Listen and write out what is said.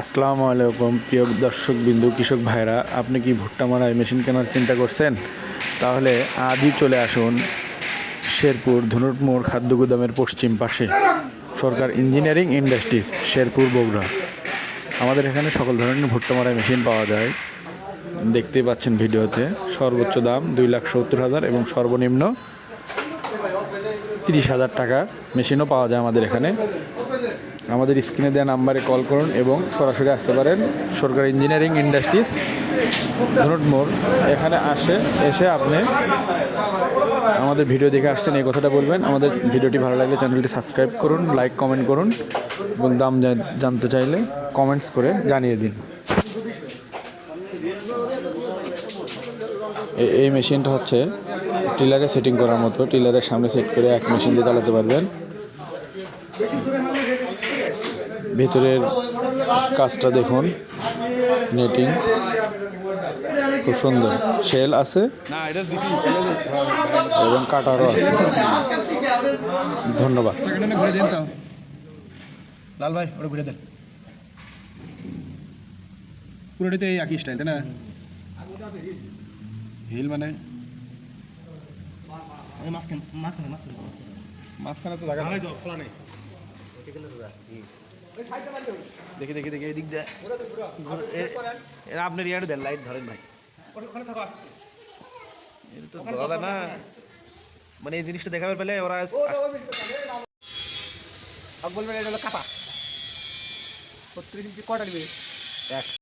আসসালামু আলাইকুম, প্রিয় দর্শক বিন্দু, কৃষক ভাইরা আপনি কি ভুট্টা মারাই মেশিন কেনার চিন্তা করছেন? তাহলে আজই চলে আসুন শেরপুর ধনুট মোড় খাদ্য গুদামের পশ্চিম পাশে। Sarkar engineering industries, Sherpur, Bogura. আমাদের এখানে সকল ধরনের ভুট্টা মারাই মেশিন পাওয়া যায়। দেখতেই পাচ্ছেন ভিডিওতে, সর্বোচ্চ দাম দুই লাখ সত্তর হাজার এবং সর্বনিম্ন তিরিশ হাজার টাকা। মেশিনও পাওয়া যায় আমাদের এখানে। আমাদের স্ক্রিনে দেওয়া নাম্বারে কল করুন এবং সরাসরি আসতে পারেন সরকার ইঞ্জিনিয়ারিং ইন্ডাস্ট্রিজ ধনুট মোড়। এখানে আসে, এসে আপনি আমাদের ভিডিও দেখে আসছেন, এই কথাটা বলবেন। আমাদের ভিডিওটি ভালো লাগলে চ্যানেলটি সাবস্ক্রাইব করুন, লাইক, কমেন্ট করুন এবং দাম জানতে চাইলে কমেন্টস করে জানিয়ে দিন। এই মেশিনটা হচ্ছে টিলারে সেটিং করার মতো। টিলারের সামনে সেট করে এক মেশিন দিয়ে চালাতে পারবেন। ভিতরের কাজটা দেখুন। নেটিং খুব সুন্দর। শেল আছে। না এটা এবং কাটারও আছে। ধন্যবাদ। লাল ভাই ওটা ঘুরে দেন। পুরোটাই তো এই একই স্টাইল তাই না? হিল মানে? মাঝখানে মাঝখানে মাঝখানে। মাঝখানে তো জায়গা নেই। দেখি দেখি দেখি এদিক দিয়ে। এরা আপনি রিয়াটা দেন লাইট ধরেন ভাই। এটা তো দাদা না। মানে এই জিনিসটা দেখাবার পেলে ওরা বলবেন এটা হলো কাটা। ছত্রিশ ইঞ্চি কটা নিবে? এক।